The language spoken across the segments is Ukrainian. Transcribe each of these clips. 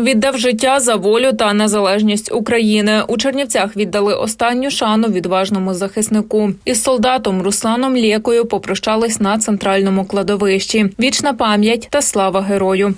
Віддав життя за волю та незалежність України. У Чернівцях віддали останню шану відважному захиснику. Із солдатом Русланом Лєкою попрощались на центральному кладовищі. Вічна пам'ять та слава герою.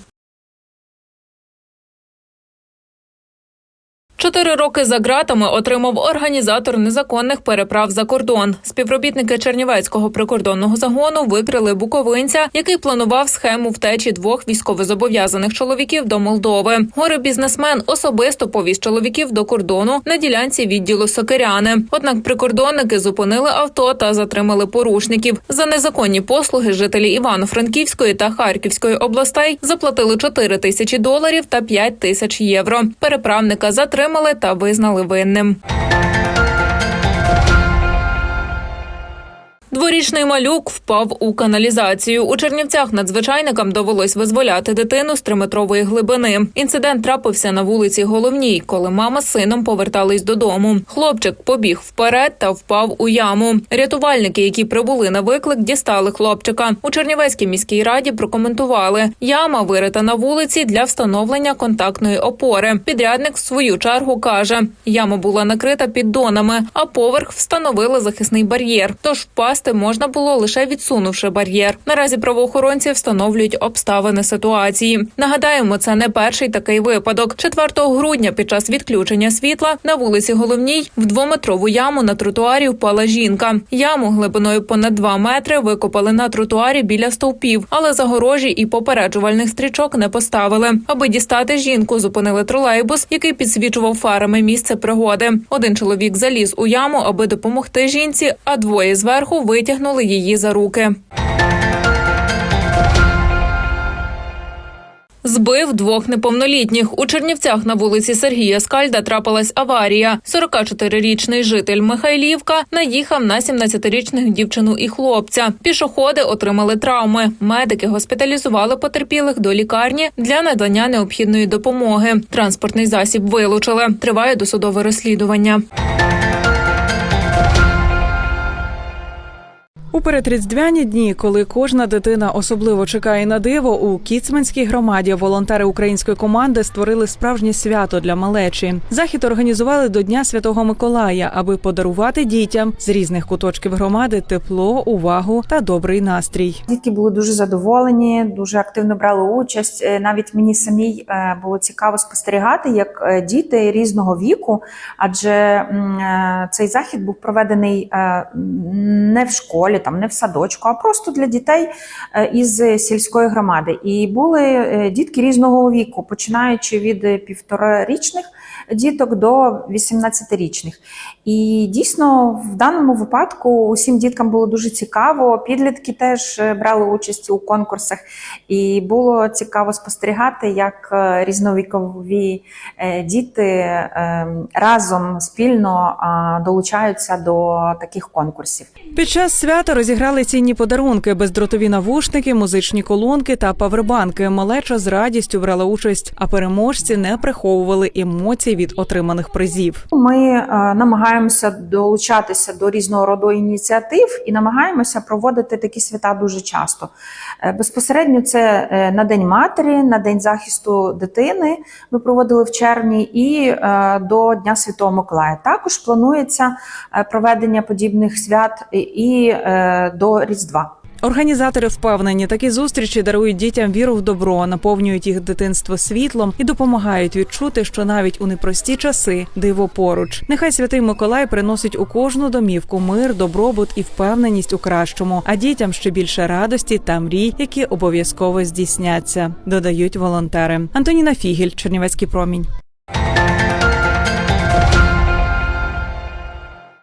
Чотири роки за ґратами отримав організатор незаконних переправ за кордон. Співробітники Чернівецького прикордонного загону викрили буковинця, який планував схему втечі двох військовозобов'язаних чоловіків до Молдови. Горе бізнесмен особисто повіз чоловіків до кордону на ділянці відділу Сокиряни. Однак прикордонники зупинили авто та затримали порушників. За незаконні послуги жителі Івано-Франківської та Харківської областей заплатили 4 тисячі доларів та 5 тисяч євро. Переправника затримали та визнали винним. Дворічний малюк впав у каналізацію. У Чернівцях надзвичайникам довелось визволяти дитину з триметрової глибини. Інцидент трапився на вулиці Головній, коли мама з сином повертались додому. Хлопчик побіг вперед та впав у яму. Рятувальники, які прибули на виклик, дістали хлопчика. У Чернівецькій міській раді прокоментували: яма вирита на вулиці для встановлення контактної опори. Підрядник в свою чергу каже, яма була накрита піддонами, а поверх встановили захисний бар'єр. Тож впасти можна було лише відсунувши бар'єр. Наразі правоохоронці встановлюють обставини ситуації. Нагадаємо, це не перший такий випадок. 4 грудня під час відключення світла на вулиці Головній в двометрову яму на тротуарі впала жінка. Яму глибиною понад 2 метри викопали на тротуарі біля стовпів, але загорожі і попереджувальних стрічок не поставили. Аби дістати жінку, зупинили тролейбус, який підсвічував фарами місце пригоди. Один чоловік заліз у яму, аби допомогти жінці, а двоє зверху витягнули її за руки. Збив двох неповнолітніх. У Чернівцях на вулиці Сергія Скальда трапилась аварія. 44-річний житель Михайлівка наїхав на 17-річних дівчину і хлопця. Пішоходи отримали травми. Медики госпіталізували потерпілих до лікарні для надання необхідної допомоги. Транспортний засіб вилучили. Триває досудове розслідування. У передріздвяні дні, коли кожна дитина особливо чекає на диво, у Кіцманській громаді волонтери української команди створили справжнє свято для малечі. Захід організували до Дня Святого Миколая, аби подарувати дітям з різних куточків громади тепло, увагу та добрий настрій. Дітки були дуже задоволені, дуже активно брали участь. Е, Навіть мені самій е, було цікаво спостерігати, як е, діти різного віку, адже цей захід був проведений не в школі, там не в садочку, а просто для дітей е, із сільської громади. І були е, дітки різного віку, починаючи від півторарічних діток до 18-річних. І дійсно в даному випадку усім діткам було дуже цікаво. Підлітки теж е, брали участь у конкурсах, і було цікаво спостерігати, як різновікові діти разом спільно долучаються до таких конкурсів. Під час свята розіграли цінні подарунки, бездротові навушники, музичні колонки та павербанки. Малеча з радістю брала участь, а переможці не приховували емоцій від отриманих призів. Ми е, намагаємося долучатися до різного роду ініціатив і намагаємося проводити такі свята дуже часто. Е, Безпосередньо це е, на День матері, на День захисту дитини. Ми проводили в червні, і до Дня Святого Миколая. Також планується проведення подібних свят і- до Різдва. Організатори впевнені, такі зустрічі дарують дітям віру в добро, наповнюють їх дитинство світлом і допомагають відчути, що навіть у непрості часи диво поруч. Нехай святий Миколай приносить у кожну домівку мир, добробут і впевненість у кращому, а дітям ще більше радості та мрій, які обов'язково здійсняться, додають волонтери. Антоніна Фігіль, Чернівецький промінь.